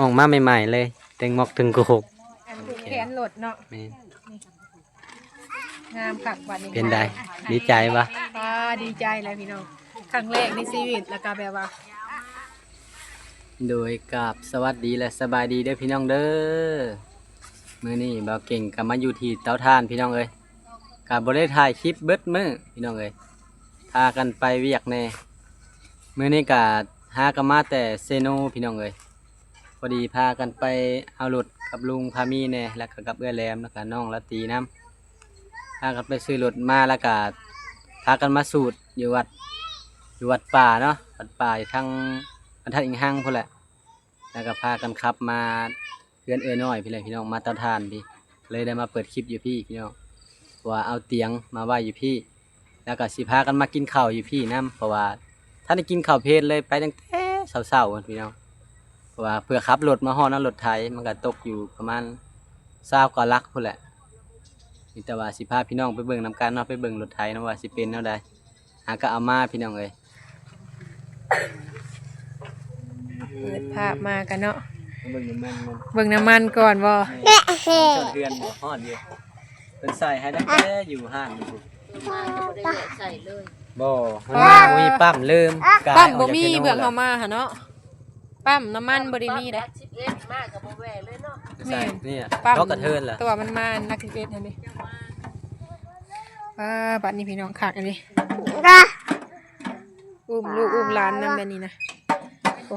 ออกมาใหม่ๆเลยเต็งหมอกถึงโกหกอันผูกแขนหลดเนาะแม่นงามคักบัดนี้เป็นไดดีใจปะป้าดีใจแล้วพี่น้องครั้งแรกในชีวิตแล้วก็แบบว่า โดยกับสวัสดีและสบายดีเด้อพี่น้องเด้อมื้อนี้บ่าวเก่งก็มาอยู่ที่เตาถ่านพี่น้องเอ้ยก็บ่ได้ถ่ายคลิปเบิดมื้อพี่น้องเอ้ยพากันไปเวียกแน่มื้อนี้ก็หากันมาแต่เซโนพี่น้องเอ้ยพ อดีพากันไปเอารถกับลุงพามีแน่แล้วก็กับเอื้อแหลมแล้วก็น้องละตีน้ำพากันไปซื้อรถมาแล้วก็พากันมาสูตรอยู่วัดอยู่วัดป่าเนาะวัดป่าอยู่ทางบรรทัดอิงหังพุ่นแหละ แล้วก็พากันขับมาเพื่อนเอ้ยน้อยพี่เลยพี่น้องมาตาทานพี่เลยได้มาเปิดคลิปอยู่พี่พี่น้องว่าเอาเตียงมาไว้อยู่พี่ แล้วก็สิพากันมากินข้าวอยู่พี่นํเพราะว่าถ้าได้กินข้าวเพลเลยไปตั้งแต่เช้าๆพี่น้อง เพราะว่าเพื่อขับรถมาฮอดนะรถไถมันก็ตกอยู่ประมาณ20กว่าลักพุ่นแหละมีแต่ว่าสิพาพี่น้องไปเบิ่งนํกันเนาะไปเบิ่งรถไถเนาะว่าสิเป็นแนวใดหาก็เอามาพี่น้องเอ้ยเปิดภาพมากันเนาะเบิ่งมันมันเบิ่งน้ำมันก่อนบ่จนเดือนบ่ฮอดอยู่เป็นใส่ให้ได้แค่อยู่ห้างอยู่พุ่นมาก็บ่ได้แวะใส่เลยบ่มันมาบ่มีปั๊มลืมกายปั๊มอบ่อกจากมีซโน่เบื้องแล้เฮาวมาหะเนาะ ปั๊มน้ำมันบ่ได้มีเด้สิบเอ็ดมากก็บ่แวะเลยเนาะใส่นี่อะปั๊มดอกกระเทินล่ะตัวมันมานักเก็ตเห็นดิป้าบัดนี้พี่น้องคักอันนี้อุ้มลูกอุ้มหลานนำแบบนี้นะโอ้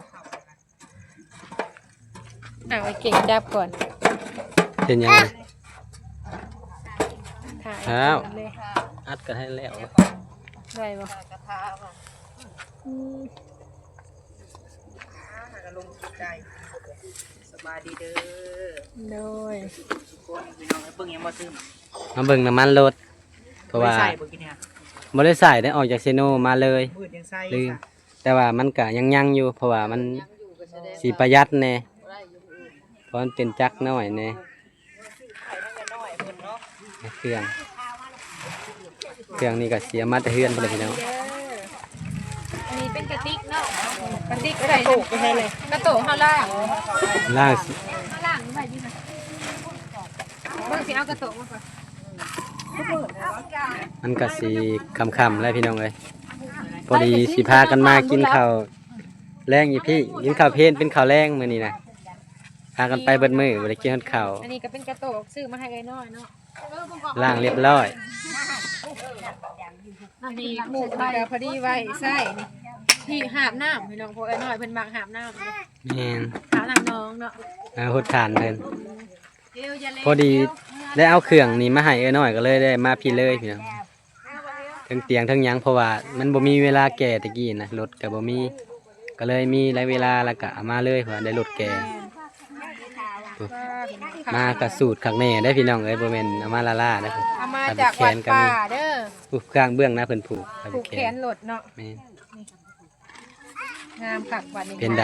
เอาไอ้เก่งจับก่อนเป็นยังไงถ่ายอ้าวเลยอัดกันให้แล้วได้บ่กระทะว่า อืม ก็ลง ใจสบายดีเด้อโดยทุกคนพี่น้องเบิ่งยังบ่ซึมมาเบิ่งน้ำมันรถเพราะว่าใส่บ่กินเนี่ยบ่ได้ใส่ได้ออกจากเซโนมาเลยมืดยังใส่ลืมแต่ว่ามันก็ยังยังอยู่ เพราะว่ามันสิประหยัดแน่เพราะมันเป็นจักรน้อยแน่ไข่ทั้งกันน้อยเพิ่นเนาะเครื่อง เครื่องนี่ก็เสียมาแต่เฮือนไปเลยพี่น้อง กระติกใส่ถูกไปให้เลยกระโตกเฮาล่างล่างสิเฮาล่างนี่ไปดิค่ะเบิ่งสิเอากระโตกมาก่อนมันก็สิคำๆแล้วพี่น้องเอ้ยพอดีสิพากันมากินข้าวแรงอยู่พี่กินข้าวเพลนเป็นข้าวแรงมื้อนี้นะพากันไปเบิดมือบ่ได้กินข้าวอันนี้ก็เป็นกระโตกซื้อมาให้ไอ้น้อยเนาะล่างเรียบร้อยอันนี้หมูกนี่ก็พอดีไว้ใส่ ที่หาบน้ำพี่น้องพวกไอ้น้อยเพิ่นมักหาบน้ำนี่แม่นหาน้ำน้องเนาะเอาหดทานเพิ่น เดี๋ยวอย่าเล่นพอดี ได้เอาเครื่องนี้มาให้เอ้อน้อยก็เลยได้มาพี่เลยพี่น้องทั้งเตียงทั้งหยังเพราะว่ามันบ่มีเวลาแก่ตะกี้นะรถก็บ่มี ก็เลยมีหลายเวลาแล้วก็เอามาเลยเพราะว่าได้รถแก่ มากระสูตรขักแน่ได้พี่น้องเอ้ยบ่แม่นเอามาละล่าได้อ เอามาจากวัดป่าเด้อผูกข้างเบื้องหน้าเพิ่นผูกผูกแขนหลดเนาะ แม่น งามคักบัดนี้เป็นได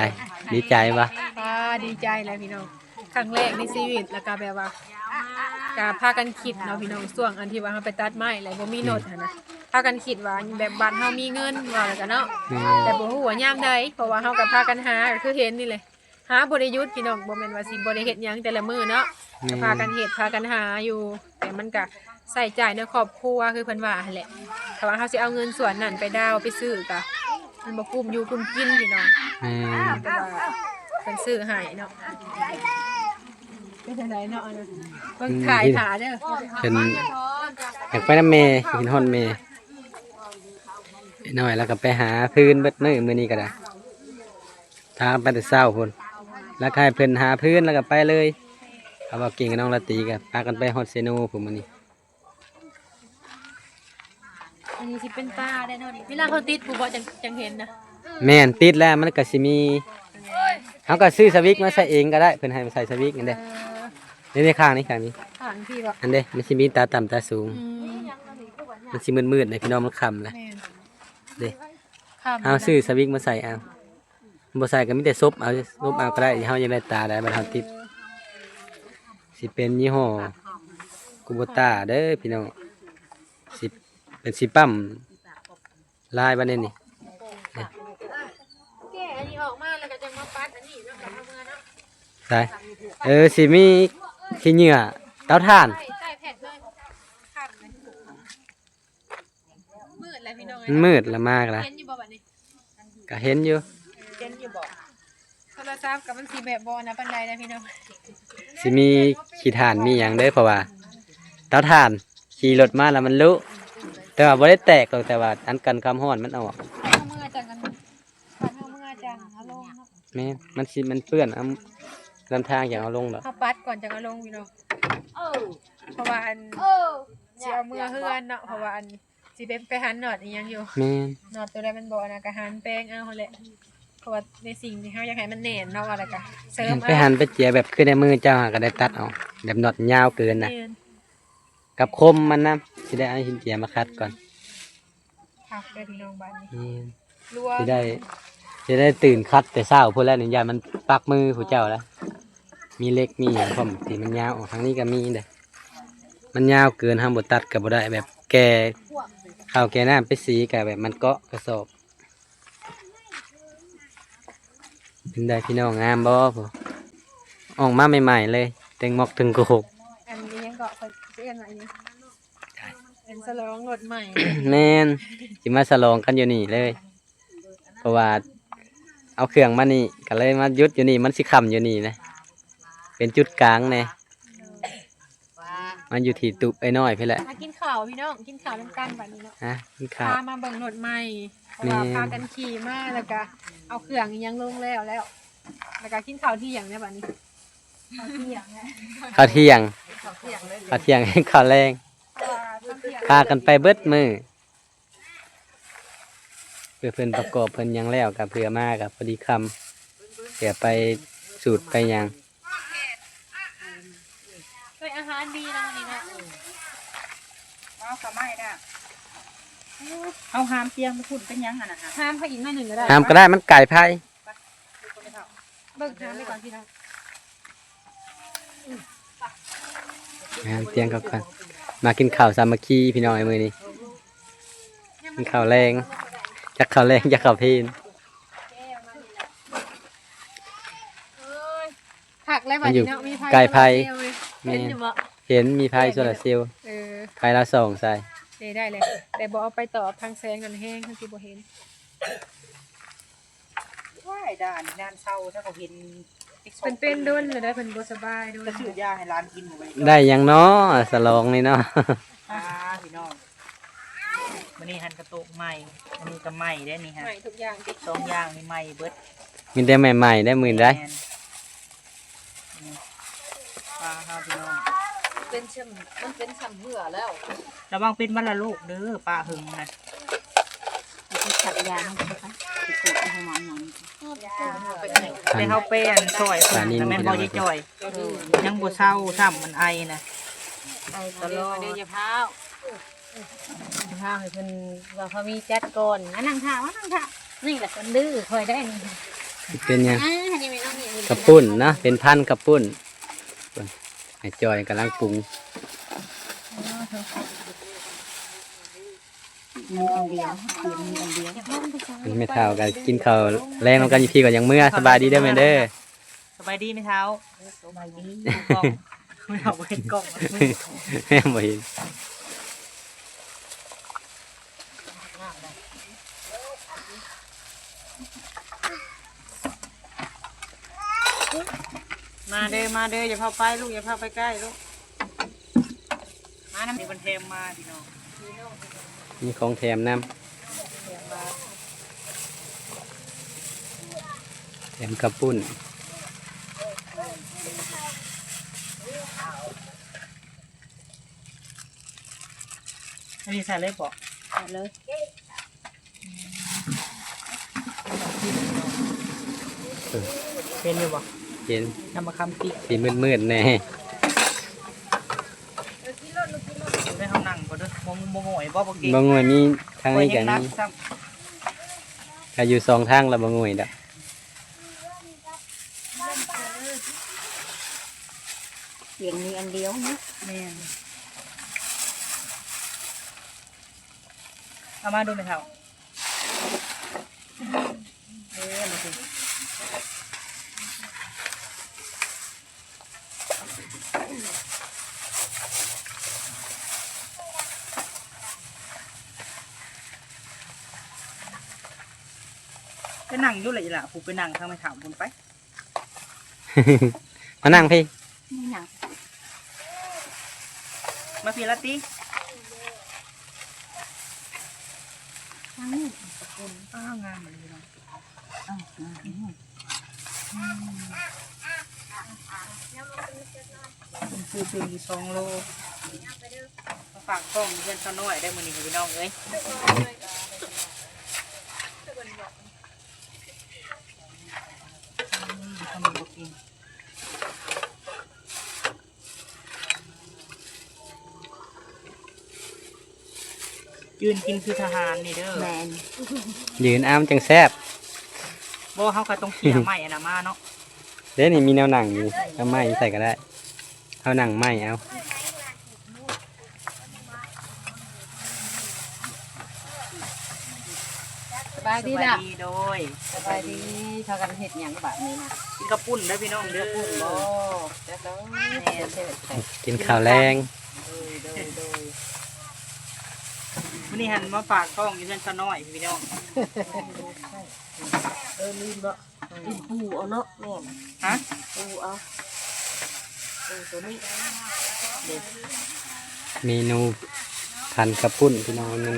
ดีใจปะป้าดีใจเลยพี่น้องครั้งแรกในชีวิตแล้วก็แบบว่าก็พากันคิดเนาะพี่น้องช่วงอันที่ว่าเราไปตัดไม้อะไรบ่มีโนดหั้นนะพากันคิดว่าแบบบ้านเฮามีเงินว่าแล้วกันเนาะแม่แต่นบ่ฮู้ว่ายามใดเพราะว่าเฮาก็พากันหาก็คือเห็นนี่เลยหาบ่ได้หยุดพี่น้องบ่แม่นว่าสิบ่ได้เฮ็ดหยังแต่ละมื้อเนาะก็พากันเฮ็ดพากันหาอยู่ แต่มันก็ใส่จ่ายในครอบครัวคือเพิ่นว่าหั่นแหละถ้าว่าเฮาสิเอาเงินส่วนนั้นไปดาวน์ไปซื้อก็ มันบ่คุ้มอยู่คุ้มกินพี่น้องแม่นแต่ว่าเพิ่นซื้อให้เนาะเป็นจังไดเนาะอันนั้นเบิ่งขายขาเด้อเพิ่นอยากไปนำแม่กินฮอนแม่ไอ้น้อยแล้วก็ไปหาพื้นเบิดมื้อมื้อนี้ก็ได้ทางไปแต่เช้าพุ่นแล้วก็ให้เพิ่นหาพื้นแล้วก็ไปเลยเอาว่ากิ่งกับน้องละตีก็พากันไปฮอดเซโนพุ่นมื้อนี้ อันนี้สิเป็นปลาได้เนาะเวลาเขาติดผู้บ่จังจังเห็นนะแม่นติดแล้วมันก็สิมีเฮาก็ซื้อสวิกมาใส่เองก็ได้เพิ่นให้มาใส่สวิกนั่นเด้อนี่ในข้างนี้ข้างนี้ผ่านพี่บ่อันเด้มันสิมีตาต่ำตาสูง อืมมันสิมืดๆเลยพี่น้องมันค่ำแหละแม่นเด้ข้ามเอาซื้อสวิกมาใส่เอาบ่ใส่ก็มีแต่ซบเอาซบเอาก็ได้เฮายังได้ตาได้บัดเฮาติดสิเป็นยี่ห้อกูโบต้าเด้อพี่น้องสิ เป็นสิปั๊มลายบัดนี้นี่แกะอันนี้ออกมาแล้วก็จังมาปัดอันนี้เนาะกลับมาเมื่อเนาะใช่เออสิมีขี้เหงื่อเตาถ่านใส่ใส่แผ่นเลยข้างเลยมืดแล้วพี่น้องมันมืดละมากละเห็นอยู่บ่บัดนี้ก็เห็นอยู่เจนอยู่บอกโทรศัพท์กับมันสีแบบบอนะปันไดนะพี่น้องสิมีขี้ถ่านมีหยังเด้อเพราะว่าเตาถ่านขี่รถมาแล้วมันลุ แต่ว่าบ่ได้แตกหรอกแต่ว่าอันกันความร้อนมันออกเอาเมื่อจังกันพันเอาเมื่อจังเอาลงเนาะแม่นมันสิมันเปื้อนเอาลำทางอย่างเอาลงดอกเอาปัดก่อนจังเอาลงพี่น้องเพราะว่าอันสิเอาเมื่อเฮือนเนาะเพราะว่าอันสิเป็นไปหันหนอดอีหยังอยู่แม่นหนอดตัวใดมันบ่นะก็หันแป้งเอาหั่นแหละเพราะว่าในสิ่งที่เฮาอยากให้มันแน่นเนาะอะไรก็เสริมไปหันไปเจียแบบขึ้นในมือเจ้าหาก็ได้ตัดเอาแบบน็อตยาวเกินนะ แม่น กับคมมันนะสิได้เอาหินเจียมาคัดก่อนพักได้พี่น้องบ้านนี้นี่รัวสิได้สิได้ตื่นคัดแต่เช้าพูดแล้วหนึ่งอย่างมันปักมือผู้เจ้าแล้ว มีเล็กมีอย่างผมสีมันยาวออกทางนี้ก็มีเด้อมันยาวเกินห้ามบตัดกับบ่ได้แบบแก่ข้าวแก่น้ำไปสีกับแบบมันเกาะกระสอบเป็นได้พี่น้องงามบ่ผู้ออกมาใหม่ๆเลยเต็งหมอกถึงโกหก กอะไรนี่เป็นสลองรถใหม่แม่นสิมาสลองกันอยู่นี่เลย เพราะว่าเอาเครื่องมานี่ก็เลยมายุดอยู่นี่มันสิคำอยู่นี่นะ เป็นจุดกลางเนี่ยมันอยู่ที่ตุไอ้น้อยพี่แหละมากินข้าวพี่น้องกินข้าวน้ำกันบัดนี้เนาะฮะกินข้าวพามาเบิ่งรถใหม่เพราะว่าแม่พากันขี่มาแล้วก็เอาเครื่องอิหยังลงแล้วแล้วแล้วก็กินข้าวที่อย่างเนี้ยบัดนี้ ข้าวที่อย่างเนี้ยข้าวเที่ยงเขาเที่ยงเลยข้าวเที่ยงข้าวแรงเพราะว่าข้าวเที่ยงพากันไปเบิดมือเพื่อเพิ่นประกอบเพิ่นหยังแล้วกับเพื่อมากับพอดีคำเพื่อไปสูตรไปหยังเฮ้ยอาหารดีนะวันนี้เนาะเอาสมัยน่ะเอาหามเตียงไปพุ่นเป็นหยังอะนะฮะห้ามเขาอีกหน่อยหนึ่งก็ได้ห้ามก็ได้มันไก่ไผ่เบิ่งห้ามไปก่อนพี่น้อ งห้ามเตียงกับกันมากินข้าวสามัคคีพี่น้องไอ้มือนี้กินข้าวแรงจักข้าวแรงจักข้าวเพลนผักแล้วบัดนี้เนาะมีไผ่ไก่ไผ่เห็แม่นอยู่บ่เห็นมีไพ่โซลาร์เซลล์เออไพ่ละสองใส่ได้ได้เลย แต่บ่เอาไปต่อทางแสงกันแห้งทั้งที่บ่เห็นว่ายด่านด่านเศร้าถ้าเขาเห็น เป็นเป็นด้นเลยได้เพิ่นบ่สบายด้นจะซื้อยาให้ร้านกินหมดเลยได้หยังเนาะสลองนี่เนาะ อ่าพี่น้องวันนี้หันกระตุกใหม่อันนี้ก็ใหม่ได้นี่ฮะใหม่ทุกอย่างติดสองอย่างนี่ใหม่เบิดมีแต่ใหม่ๆได้หมื่นได้แม่นนี่ปลาครับพี่น้องเป็นช่ำมันเป็นช่ำเหื่อแล้วระวังเป็นวันละลูกเด้อปลาหึงนะ มันเป็นขัดยาเนาะคะ ติดตัวเอาหมันหนังไปเข้าเป้นซอยคนแต่แม่นบ่ได้จ่อย ยังบ่เศร้าซ้ำมันไอนะไอ้ตลอดเดี๋ยวจะพาวจะพาวให้เพิ่นว่าเขามีจัดก่อนงั้นนั่งท่าว่านั่งท่านี่แหละคนดื้อคอยได้นี่เป็นหยังอ่านี่ไม่ต้องนี่กระปุ้นเนาะเป็นพันธุ์กระปุ้นไอ้จอยกำลังปรุง มีอันเดียวเดี๋ยวมีอันเดียวมันไม่เท่ากันกินข้าวแรงนำกันอยู่พี่ก่อนยังเมื่อสบายดีเด้อแม่เด้อสบายดีไหมเท้าสบายดีกล้องไม่เอาเห็นกล้องแม่บ่เห็นมาเด้อมาเด้ออย่าพาไปลูกอย่าพาไปใกล้ลูกมาน้ำมีบันเทมมาพี่น้อง มีของแถมน้ำแถมกระปุ้นอันนี้ใส่เลยปะเอาเลยเป็นอยู่ปะเห็นน้ำมะขามปีสีมืดๆแน่ ได้เขานั่งก็เด้อมงมงหอย บ่บ่เก่งบางหน่วยมีทางนี้กันรัมีซ้ถ้าอยู่สองทางแล้วบางหน่วยดอกเสียงมีอันเดียวนะำแม่นเอามาดูไหมครับเอ๊ะมาสิ ไปนั่งอยู่เลยล่ะผู้ไปนั่งทางไปถามคุณไปมานั่งพี่นี่หยังมาพี่ละติทางนี้อ้าวงามเหมือนกันเนาะอ้าวอืมมันคือเป็นสองโลมาฝากกล้องเพื่อนเขาหน่อยได้มื้อนี้ค่ะพี่น้องเอ้ยอืมทำบ่กิน ยืนกินคือทหารนี่เด้อแมนยืนอ้ามจังแซ่บบ่เฮาก็ต้องเขี่ยไม้อันน่ะมาเนาะเด้นี่มีแนวหนังอยู่เอาไม้ใส่ก็ได้เอาหนังไม้เอาสบายดีสบาล่ะยดีโดยสบายดีพากันเฮ็ดหยังแบบนี้นะกินกระปุ่นเด้อพี่น้องเด้อปุ่นบ่จะต้องเฮ็ดเฮ็ดเฮ็ดกินข้าวแรง โดยโดยโดย วั นนี้หันมาฝากกล้องอยู่เพื่อนเขาหน่อยพี่น้องเออลืมบ่กินปูเอาเนาะแม่ฮะปูเอาปูตัวนี้เด็ดเมนูพันกระปุ้นพี่น้องนึง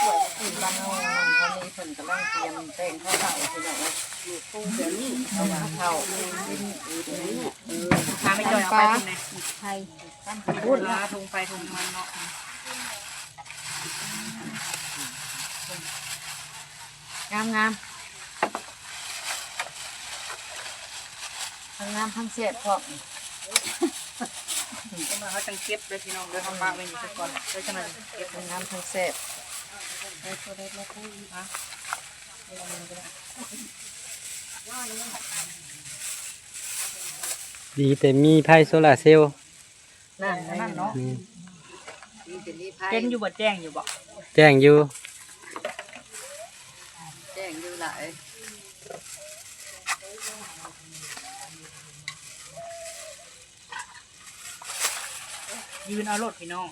สวยปูบ้านเฮาเขามีเพิ่นกำลังเตรียมแป้งข้าวเฒ่าพี่น้องอยู่ปูเดี๋ยวนี้เอามาเข้ากินอีกนี้เออพาไม่จอยเอาไปตรงไหนไทยตั้งพูพูดดละละทงไฟทงมันเนาะ งามงามทั้งงามทั้งเสียดพร้อมก็มาเขาจังเก็บเด้อพี่น้องเด้อเขาฝากไว้นี่ซะก่อนเด้อจังนั้นเก็บทั้งงามทั้งเสียดฮะดีแต่มีไพ่โซลาร์เซลล์นั่นนั่นเนาะนี่เป็นนี่ไพ่เห็นอยู่บ่แจ้งอยู่บ่แจ้งอยู่แจ้งอยู่ หลายยืนเอารถพี่น้อง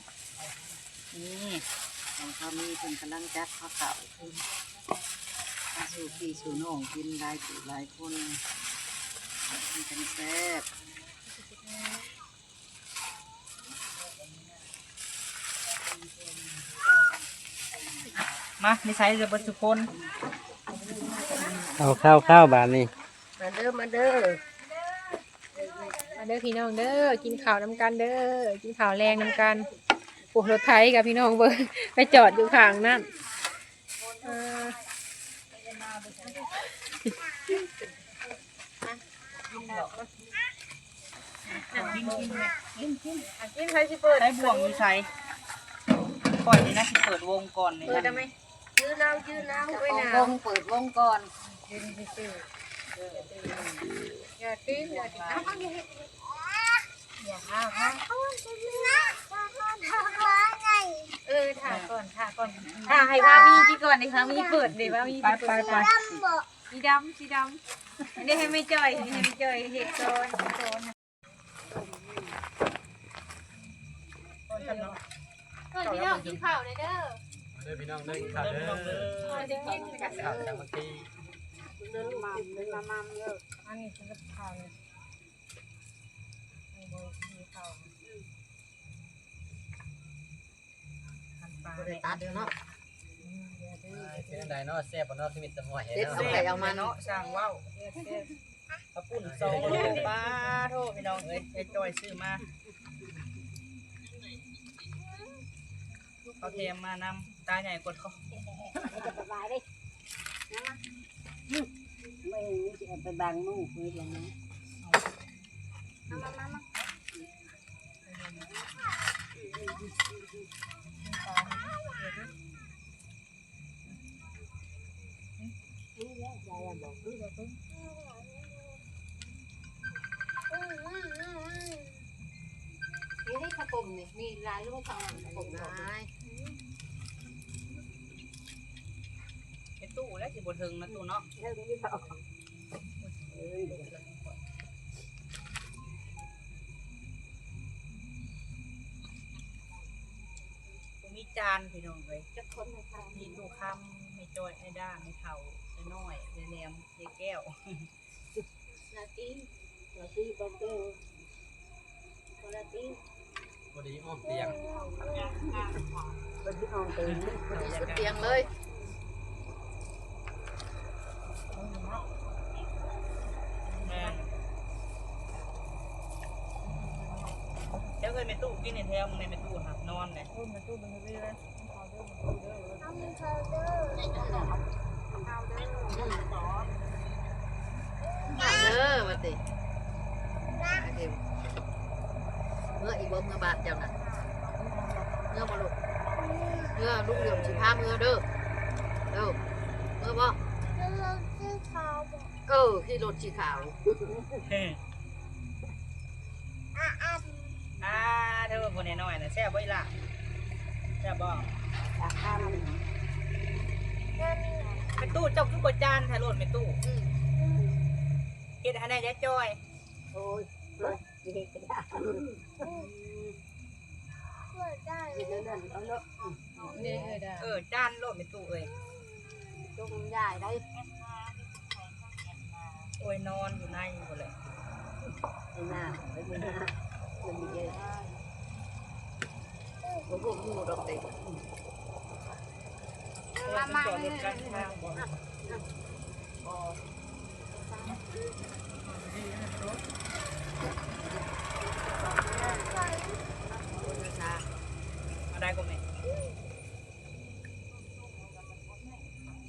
นี่ของเขามีเพิ่นกำลังจัดข้าวเต่าขึ้นมาสู่พี่สู่น้องกินหลายผู้หลายคนกินกันแซ่บมานิสัยเรือเบัทุกคน เอาข้าวข้าวบานนี่มาเด้อมาเด้อมาเด้อพี่น้องเด้อกินข้าวน้ำกันเด้อกินข้าวแรงน้ำกันปลูกรถไถกับพี่น้องเบอร์ไปจอดอยู่ข้างนั่นเออกินกินไหมกินใครสิเปิดใช้บ่วงนิสัยก่อนนี่นะสิเปิดวงก่อนนี่เปิดได้ไหมยืนเอายืนเอาไว้หนาววงเปิดวงก่อน อย่าติ้งอย่าติ้งเอาเอาอย่าเฮ็ดอย่าห้าวห้าวเออถ่าก่อนถ่าก่อนถ่าให้พามีกี่ก่อนเลยค่ะมีเปิดเดี๋ยวพามีไปไปไปสีดำสีดำอันนี้ให้ไม่จ่อยให้ไม่จ่อยเฮ็ดก่อนก่อนก่อนพี่น้องกินข้าวเลยเด้อเด้อพี่น้องเด้อข้าวเด้อก่อนจะกินกันข้าวจังเมื่อกี้ อันนี้คือกับข้าวเนี่ยบริตัดเนาะเป็นไดเนาะแซ่บบ่เนาะที่มีตะหอยเด็ดเนาะเอาไปเอามาเนาะสร้างว้าวกระปุ่นสองโลป้าโทษพี่น้องเอ้ยไอ้จอยซื้อมาเขาเทมมานำตาใหญ่กดเขา ไปบางมู่คุยกันนะนี่ให้ข้าวต้มนี่มีลายลูกข้าวต้มนายไอ้ สิบ่ถึงนะตู้นาองต่อมีจานพี่น้องเลยจะคนนะคะมีตู้คำไม่จอยไม่ด้าไม่เท่าไม่น้อยไม่แนมไม่แก้วลาตีลาตีบอเกลลาตีพอดีอ้อมเตียงพอดีอ้อมเตียงเลย กินในแถวมึงในไปตู้หับนอนเลยแมตู้มันเรื่อยมาเด้อมาติเมื่ออีกบ่เมื่อบาทเจ้าน่ะเมื่อมาลูกเมื่อลูกเหลี่ยมสิพาเมื่อเด้อเด้อเมื่อบ่เออที่รถสีขาว อ่าเธอเป็น คนน้อยๆนะแซ่บบ่อีหล่ะแซ่บบ่ราคามันไปตู้เจ้าคือบจานถ่ายรถไปตู้เฮ็ดให้ได้ยายจ้อย โอ้ยรถเด็กก็ได้กินแล้วนั่นเอาเนาะนี่เออได้เออจานโลดไปตู้เอ้ยจงได้ได้โอ้ยนอนอยู่ในหมดเลยหน้าไม่มีหน้ามันมีเยอะ โอ้โหมูดอกเด็กมามาจอดรถกันทางบ่ นะคะ มาได้ก็แม่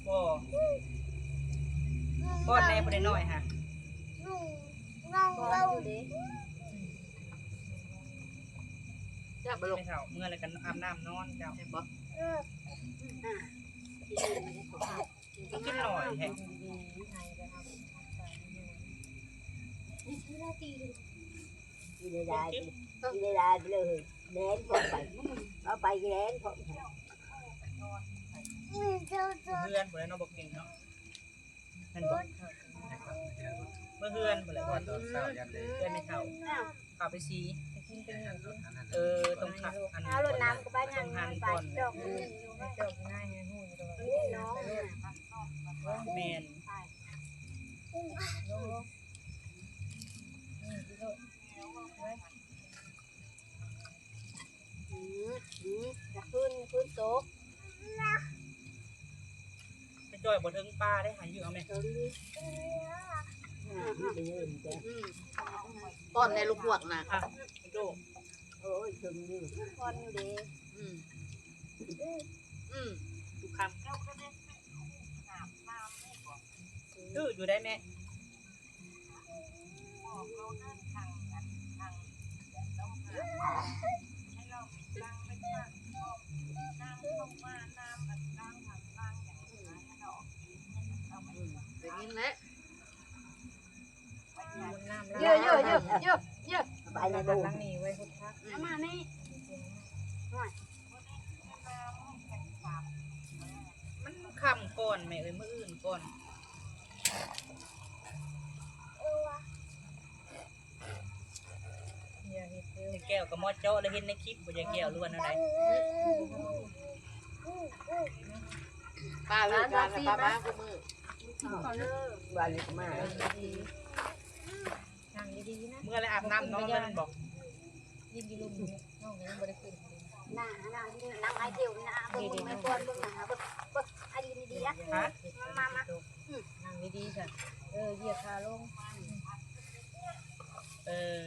บ่ก้อนแน่บ่ได้น้อยฮะ จั บไปลงไม่เท่าเมื่อไรกันอาบน้ำนอนเจ้าบ่ก็กินหน่อยแฮะกินได้กินได้เลยแดนพอไปเอาไปแดนพอเพื่อนบ่ได้เนาะบ่เก่งเนาะนั่นบ่เมื่อเพื่อนบ่ได้บ่ตอนเช้ายันเลยเพื่อนไม่เท่าเข้าไปซี เออตรงขับอันเอารถน้ำก็ไปตยัรงงไงหันไปก่อนดอกมืออยู่ไม่จบง่ายไงหูอยู่น้องแมนจะขึ้นขึ้นโต๊ะไปจอยบ่ถึงป้าได้หายอยู่เอาแม่ ก้อนในลูกพวกนะค่ะไปโดโอ้ยถึงอยู่คอนอยู่ดีอืมอืมทุกคำดื้ออยู่ได้แม่อย่างนี้แหละ เยอะเยอะเยอะเยอะเยอะไปในดูตั้งนี่ไว้พุทธะมานี่มันคำก่อนแม่เอ้ยมืออื่นก่อนอย่าเห็ดเร็วแก้วกับมอดเจาะเลยเห็นในคลิปบ่ใช่แก้วล้วนอะไรป้าเลยป้าป้าป้ากูมือขอเลิกบ้านเล็กมาก ดีๆนะเมื่อไรอาบน้ำนอนแล้วมันบอกยิ่งดีลุมน้องยังบ่ได้ขึ้นนั่งนั่งนั่งไอเดียวนี่นะเบิ่งไม่ควรเบิ่งนะเบิ่งเบิ่งไอเดียวดีๆอะฮะมามานั่งดีๆค่ะเออเหยียบขาลงเออ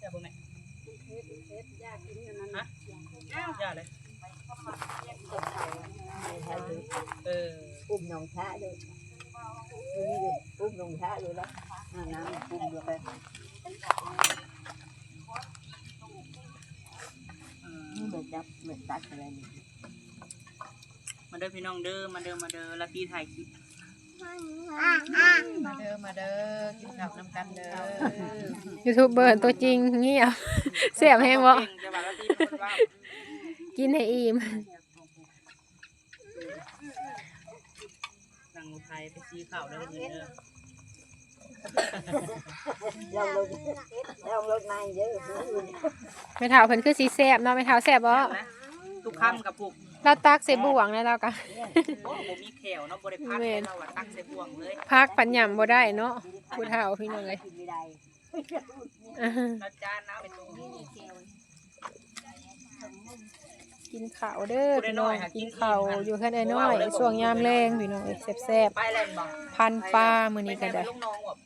จะบ่แม่ยากกินอยู่นั่นฮะอย่าเลยเออ อุ้มน้องช้าเลยนี่เลยอุ้มน้องช้าเลยแล้วน้ำอุ้มเลยไปเออนี่เหมือนจับเหมือนตัดอะไรนี่มาเด้อพี่น้องเด้อมาเด้อมาเด้อลาตีถ่ายคลิปมาเด้อมาเด้อกินข้าวน้ำกันเด้อยูทูบเบอร์ตัวจริงเงียบเสียบแห้งบ่เก่งจะว่าลาตีเป็นคนว่ากินให้อิ่ม นั่งรถไท ยไปซีข่าวเด้อเด้อยอมลงยอมลงในเยอะไม่เท่าเพิ่นคือสีแซ่บเนาะไม่เท่าแซ่บบ่ทุกคำกับปุกเราตักใส่บ่วงนะเราก็โอ้บ่มีแขวเนาะบ่ได้พักแม่นเราอะตักใส่บ่วงเลยพักปัญญำบ่ได้เนาะผู้เฒ่าพี่น้องเลยไม่ได้อ่าฮะเราจานน้ำไปตรงนี้ กินข้าวเด้อพี่น้องกินข้าวอยู่แค่น้อยๆช่วงยามแรงพี่น้องเอ้ยแซ่บไปเล่นบ่ๆพันปลามื้อนี้ก็ได้ลูกน้องแบบ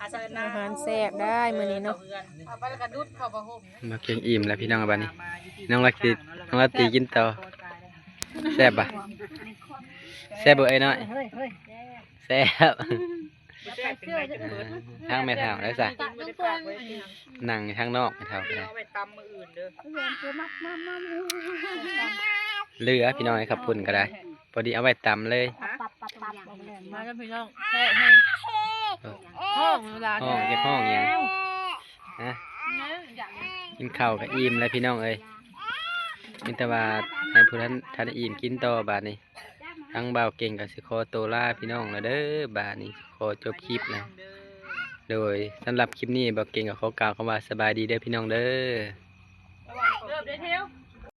อาเซินนะอาหารแซ่บได้มื้อนี้เนาะเอาไปแล้วก็ดุดเข้าบ่ห่มมาเก่งอิ่มแล้วพี่น้องบัดนี้น้องลักติน้องลักติกินต่อแซ่บปะแซ่บบ่ไอ้น้อยเฮ้ยเฮ้ยแซ่บแซ่บ เป็นไงจะเปิดทางแม่เฒ่าได้ซะกินบ่ได้ฝากไว้ที่นั่งอยู่ทางนอกแม่เฒ่าก็ได้เอาไปตำมื้ออื่นเด้อเหลือพี่น้องให้ขับพุ่นก็ได้พอดีเอาไว้ตำเลยมาแล้วพี่น้องแซ่บให้ห้องเวลาห้องเก็บห้องหยังฮะกินข้าวกับอิ่มแล้วพี่น้องเอ้ยมิตรว่าให้ผู้ท่านท่านอิ่มกินต่อบาดนี้ ทั้งเบาเก่งกับสิคอตัวลาพี่น้องนะเด้อบานี้ขอจบคลิปนะ โดยสำหรับคลิปนี้เบาเก่งกับขอกล่าวคำว่าสบายดีเด้อพี่น้องเด้อ เริ่มได้เที่ยว